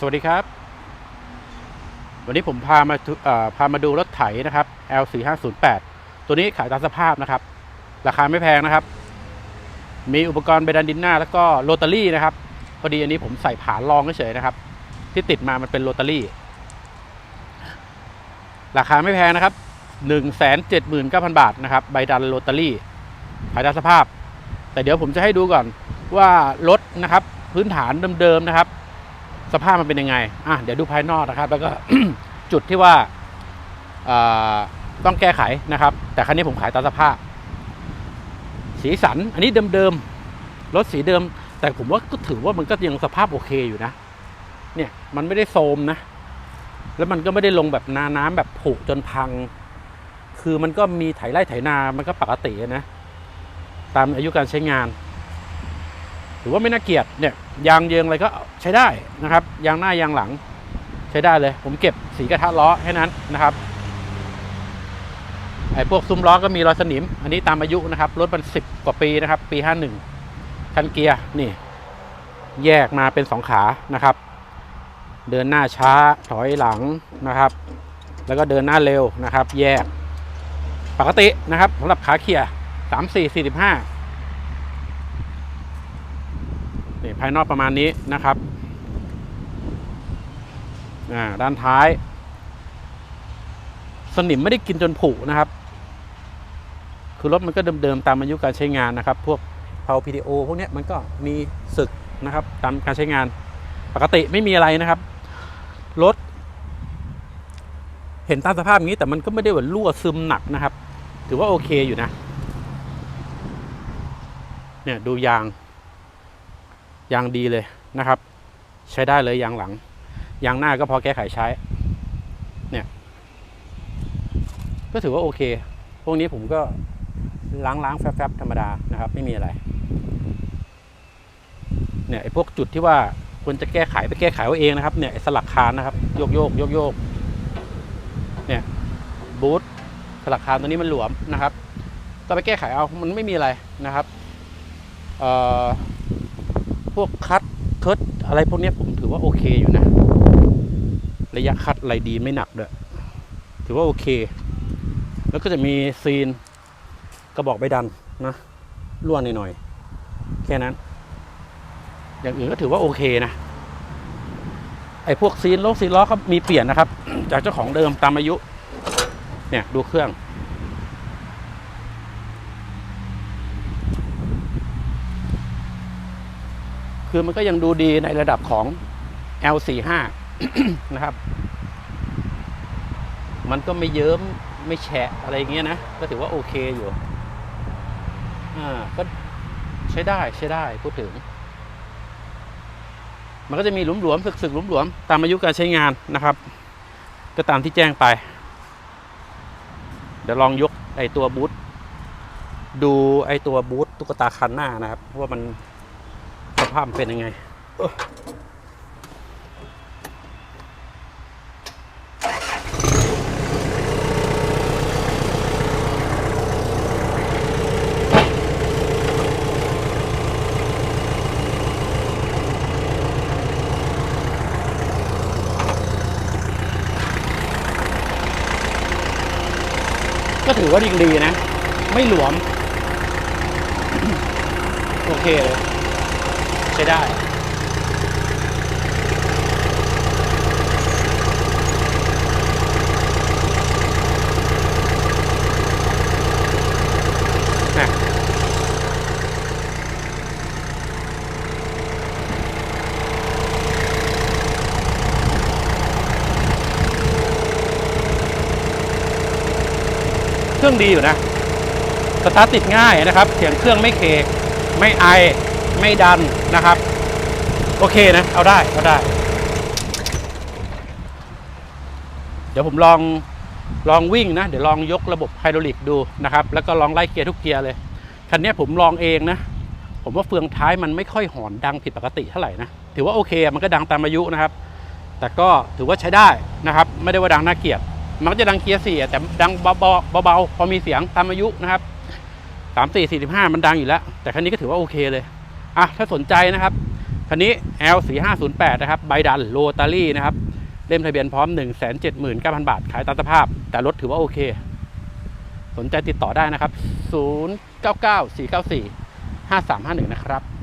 สวัสดีครับ วันนี้ผมพามาพามาดูรถไถนะครับ L4508 ตัวนี้ขายตามสภาพนะครับ ราคาไม่แพงนะครับ มีอุปกรณ์เบดันดินหน้า แล้วก็โรตารี่นะครับ พอดีอันนี้ผมใส่ผานรองเฉยๆนะครับ ที่ติดมามันเป็นโรตารี่ ราคาไม่แพงนะครับ 179,000 บาทนะครับ ใบดันโรตารี่ขายตามสภาพ แต่เดี๋ยวผมจะให้ดูก่อนว่ารถนะครับ พื้นฐานเดิมๆนะครับ สภาพมันเป็นยังไงอะเดี๋ยวดูภายนอกนะครับ แล้วก็จุดที่ว่าต้องแก้ไขนะครับ แต่ครั้นี้ผมขายตามสภาพ สีสัน อันนี้เดิมๆรถสีเดิม แต่ผมว่าก็ถือว่ามันก็ยังสภาพโอเคอยู่นะ เนี่ยมันไม่ได้โทรมนะ แล้วมันก็ไม่ได้ลงแบบนาน้ำแบบผุจนพัง คือมันก็มีไถไร่ไถนา มันก็ปกตินะ ตามอายุการใช้งาน ถือว่าไม่น่าเกลียดเนี่ยยางเยิงอะไรก็ใช้ได้นะครับ ยางหน้ายางหลังใช้ได้เลย ผมเก็บสีกระทะล้อแค่นั้นนะครับไอ้พวกซุ้มล้อก็มีรอยสนิม อันนี้ตามอายุนะครับ รถมันสิบกว่าปีนะครับ ปีห้าหนึ่งคันเกียร์นี่ แยกมาเป็นสองขานะครับ เดินหน้าช้าถอยหลังนะครับ แล้วก็เดินหน้าเร็วนะครับ แยก ปกตินะครับสำหรับขาเกียร์สามสี่สี่สิบห้า นี่ ภายนอกประมาณนี้นะครับอ่าด้านท้าย สนิมไม่ได้กินจนผุนะครับ คือรถมันก็เดิมๆตามอายุการใช้งานนะครับ พวกเพา PTO พวกนี้มันก็มีสึกนะครับ ตามการใช้งานปกติไม่มีอะไรนะครับรถเห็นตามสภาพอย่างนี้แต่มันก็ไม่ได้ว่ารั่วซึมหนักนะครับ ถือว่าโอเคอยู่นะ เนี่ยดูยาง ยางดีเลยนะครับ ใช้ได้เลยยางหลัง ยางหน้าก็พอแก้ไขใช้ เนี่ย ก็ถือว่าโอเค พวกนี้ผมก็ล้างล้างแฟบๆธรรมดานะครับ ไม่มีอะไร เนี่ยไอ้พวกจุดที่ว่าควรจะแก้ไขไปแก้ไขเอาเองนะครับ เนี่ยสลักคานนะครับ โยกโยกโยกโยกเนี่ยบูทสลักคานตัวนี้มันหลวมนะครับก็ไปแก้ไขเอา มันไม่มีอะไรนะครับ เอ่อ พวกคัดเคิร์ดอะไรพวกนี้ผมถือว่าโอเคอยู่นะ ระยะคัดอะไรดีไม่หนักด้วยถือว่าโอเค แล้วก็จะมีซีนกระบอกใบดันนะร่วนหน่อยๆแค่นั้น อย่างอื่นก็ถือว่าโอเคนะไอ้พวกซีนโลกซีนล้อก็มีเปลี่ยนนะครับ จากเจ้าของเดิมตามอายุ เนี่ยดูเครื่อง คือมันก็ยังดูดีในระดับของ L45 นะครับ มันก็ไม่เยิ้มไม่แฉะอะไรอย่างเงี้ยนะ ก็ถือว่าโอเคอยู่ อ่า ก็ใช้ได้ใช้ได้พูดถึง มันก็จะมีหลวมๆสึกๆหลวมๆตามอายุการใช้งานนะครับ ก็ตามที่แจ้งไป เดี๋ยวลองยกไอตัวบูทดูไอตัวบูทตุ๊กตาคันหน้านะครับว่ามันาพเป็นยังไง ก็ถือว่าดีดีนะ ไม่หลวม โอเคเลย ใช้ได้นะเครื่องดีอยู่นะ สตาร์ทติดง่ายนะครับ เสียงเครื่องไม่เค ไม่ไอ ไม่ดันนะครับ โอเคนะ เอาได้ เอาได้ เดี๋ยวผมลองลองวิ่งนะ เดี๋ยวลองยกระบบไฮดรอลิกดูนะครับ แล้วก็ลองไล่เกียร์ทุกเกียร์เลย คันนี้ผมลองเองนะ ผมว่าเฟืองท้ายมันไม่ค่อยหอนดังผิดปกติเท่าไหร่นะ ถือว่าโอเค มันก็ดังตามอายุนะครับ แต่ก็ถือว่าใช้ได้นะครับ ไม่ได้ว่าดังน่าเกลียด มันก็จะดังเกียร์สี่แต่ดังเบาๆเบาๆพอมีเสียงตามอายุนะครับสามสี่สี่สิบห้ามันดังอยู่แล้ว แต่คันนี้ก็ถือว่าโอเคเลย อะถ้าสนใจนะครับคันนี้ L 4 5 0 8 นะครับใบดันโรตารี่นะครับเล่มทะเบียนพร้อม 1 7 9 0 0 0 บาท ขายตามสภาพ แต่รถถือว่าโอเค สนใจติดต่อได้นะครับ 0 9 9 4 9 4 5 3 5 1 นะครับ